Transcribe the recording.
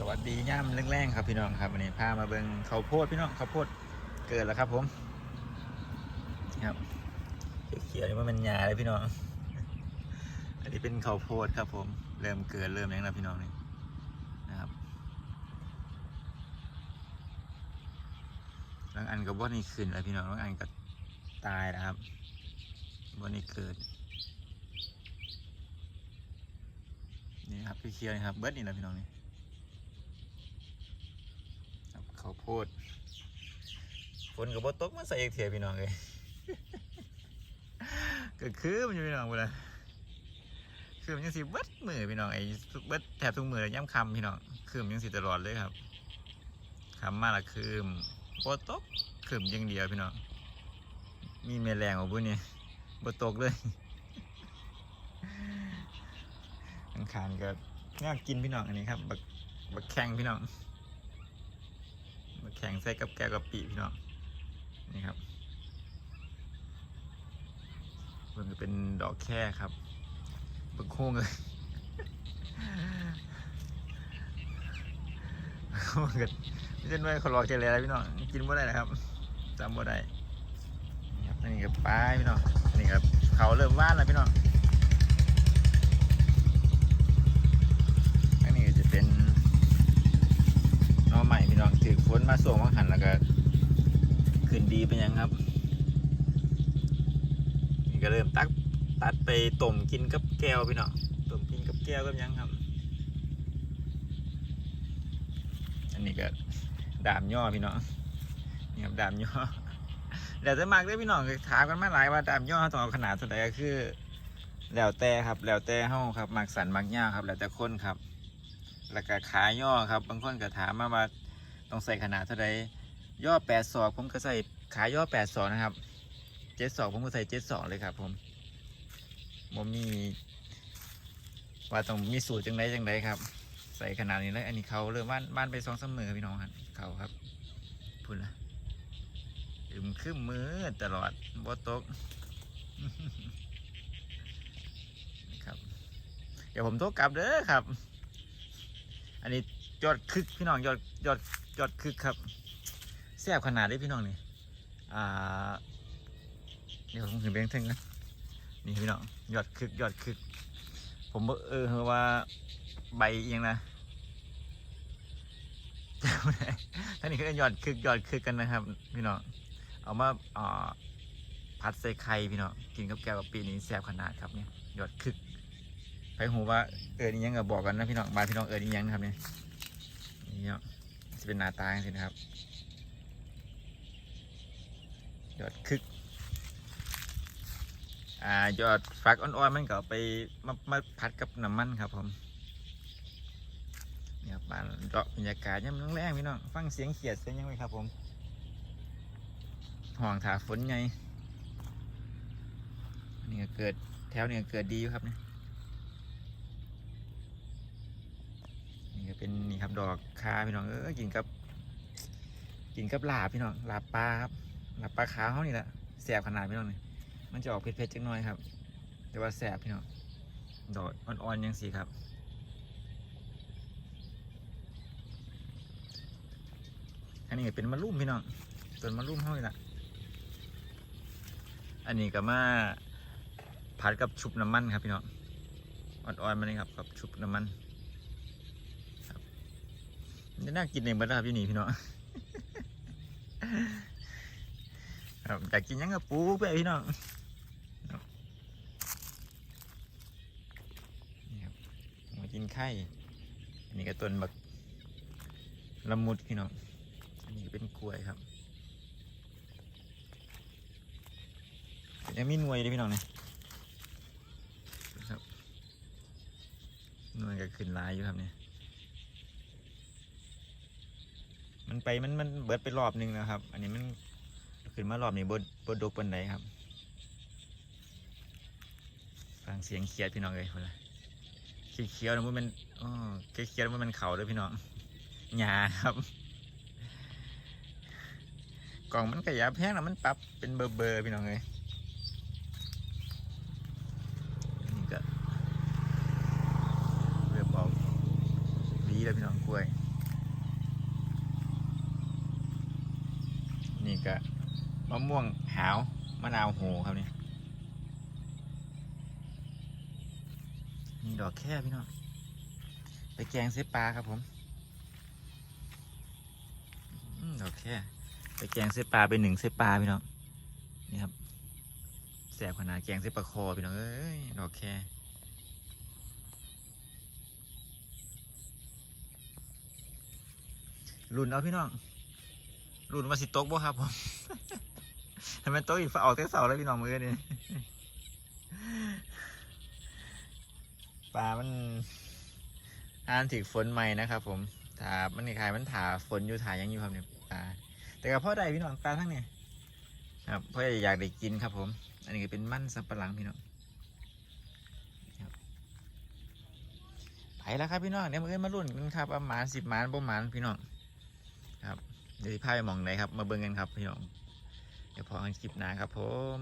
สวัสดีย่ำแรงๆครับพี่น้องครับวันนี้พามาเบิงข้าวโพดพี่น้องข้าวโพดเกิดแล้วครับผมนะครับเขียวๆนี่ว่ามันหยาเลยพี่น้อง อันนี้เป็นข้าวโพดครับผมเริ่มเกิดเริ่มยังแล้วพี่น้องนี่นะครับบางอันก็บ่นี่ขึ้นแล้วพี่น้องบางอันก็ตายแล้วครับบ่นี่เกิดนี่ครับเขียวๆนี่ครับเบิดนี่แหละพี่น้องนี่ ครับ ข้าวโพดฝนกับบตกมาใส่อีกเทียพี่น้องเลยก็คือมันอยู่พี่น้องเลาคือมันยังสิเบิดมือพี่น้องไอ้เบิดแถบทุกมือเลยย่ำคำพี่น้องคือมันยังสิตลอดเลยครับคำมาละคืมบตกคืมยังเดียวพี่น้องมีแมลงของพวกนี้บตกเลยอังคารก็น่ากินพี่น้องอันนี้ครับบักบักแข้งพี่น้อง แข่งใส่กับแก้วกับปีพี่น้องนี่ครับมันจะเป็นดอกแค่ครับบักโค้งเลยบักโค้งกันไม่ใช่ด้วยเขารอแค่แล้วพี่น้องกินบ่ได้นะครับจำบ่ได้นี่ครับอันนี้กับปลาพี่น้องนนี้ครับเขาเริ่มว่านแล้วพี่น้องอันนี้ก็จะเป็น หน้อใหม่พี่น้องถือฝน มาส่งมาหันแล้วก็ขึ้นดีเป็นยังครับนี่ก็เริ่มตักตัดไปต้มกินกับแก้วพี่น้องต้มกินกับแก้วกับยังครับ อันนี้ก็ดามย่อพี่น้องนี่ครับดามย่อแล้วจะมากเด้พี่น้องถามกันมาหลายว่าดามย่อต้องขนาดเท่าไหร่ก็คือแล้วแต่ครับ แล้วแต่เฮาครับมักสันมักยาครับ แล้วแต่คนครับ แล้วก็ขาย่อครับ บางคนก็ถามมาว่า ต้องใส่ขนาดเท่าไรย่อแปดศอกผมก็ใส่ขาย่อแปดศอกนะครับเจ็ดศอกผมก็ใส่เจ็ดศอกเลยครับ ผมผมมีว่าต้องมีสูตรจังไดจังไดครับ ใส่ขนาดนี้แล้วอันนี้เขาเริ่มบ้านบ้านไปสองเสมอพี่น้องครับเขาครับพูดละอึมขึ้นมือตลอดบ่ตกครับ เดี๋ยวผมโทรกลับเด้อครับ อันนี้ ยอดคึกพี่น้องยอดยอดยอดคึกครับแซ่บขนาดได้พี่น้องนี่อ่าเดี๋ยวผมถึงเบงทึงนะนี่พี่น้องยอดคึกยอดคึก ผมบอกเออว่าใบเอียงนะจำไท่านี้คือยอดคึกยอดคึกกันนะครับ พี่น้องเอามาอ่าผัดใส่ไข่พี่น้องกินกับแก้วกับปีนี้แซ่บขนาดครับเนี่ยยอดคึกไปหูว่าเออนิยังก็บอกกันนะพี่น้องบ้านพี่น้องเออนิยังนะครับเนี่ย นี่เนาะจะเป็นหน้าตาสินะครับ ยอดคึก อ่ายอดฟักอ่อนๆมันก็ไปมามาผัดกับน้ำมันครับผมเนี่ครับบ้านเดาะบรรยากาศย่ำแรงพี่น้องฟังเสียงเขียดเสียงยังไงครับผมห่องถาฝนไงนี่ก็เกิดแถวนี้ก็เกิดดีอยู่ครับเนี่ย นี่ก็ เป็นนี่ครับดอกคาพี่น้องเออกินกับ กินกับลาบพี่น้องลาบปลาครับลาบปลาขาวเขานี่แหละแสบขนาดพี่น้องนี่มันจะออกเผ็ดๆจังหน่อยครับ แต่ว่าแสบพี่น้องดอกอ่อนๆยังสีครับอันนี้เป็นมะลุ่มพี่น้องต้นมะลุ่มเขานี่แหละอันนี้ก็มาผัดกับชุบน้ำมันครับพี่น้องอ่อนๆมานี่ครับกับชุบน้ำมัน จะน่ากินเองบ้าครับอยู่นี่พี่น้องครับอยากกินยังกับปูไปพี่น้องนี่ครับมากินไข่อันนี้ก็ต้นบักละมุดพี่น้องอันนี้เป็นกล้วยครับยังมีหน่วยเลยพี่น้องเนี่ยครับหน่วยก็ขึ้นลายอยู่ครับเนี่ย มันไปมันมันเบิดไปรอบหนึงนะครับ อันนี้มันขึ้นมารอบนี้บดบดดกปันไหนครับ ฟังเสียงเคียดพี่น้องเลยคนละเคียวๆนะมันเป็นอ๋อเคียวๆมันเป็นเขาด้วยพี่น้องหญ้าครับ กล่องมันกระยาแพงแล้วมันปรับเป็นเบอร์เบอร์พี่น้องเลยนี่ก็เริ่มบอกดีแล้วพี่น้องกล้วย นี่ก็มะม่วงหาวมะนาวโหครับนี่นี่ดอกแค่พี่น้องไปแกงเสปลาครับผมดอกแค่ไปแกงเสปลาไปหนึ่งเสปลาพี่น้องนี่ครับแสบขนาดแกงเสปลาคอพี่น้องเอ้ยดอกแค่รุ่นเอาพี่น้อง รุ่นมาสิตกบ่ครับผมทำไมโต๊ะอีกฝาออกแต่เสาแล้วพี่น้องมือนี่ปลามันอ่านถึงฝนใหม่นะครับ ผมถามันนี่ใครมันถาฝนอยู่ถายังอยู่ครับเนี่ยปลาแต่กับพ่อใดพี่น้องปลาทั้งเนี่ยครับพ่ออยากได้กินครับ ผม อันนี้ก็เป็นมันสับปะหลังพี่น้องไปแล้วครับพี่น้องเดี๋ยวมาเอ้ยมารุ่นกันครับหมานสิบหมานบ่หมานพี่น้องครับ เดี๋ยวที่พาไปมองไหนครับ มาเบิ่งกันครับพี่น้อง เดี๋ยวพอกันคลิปหน้าครับผม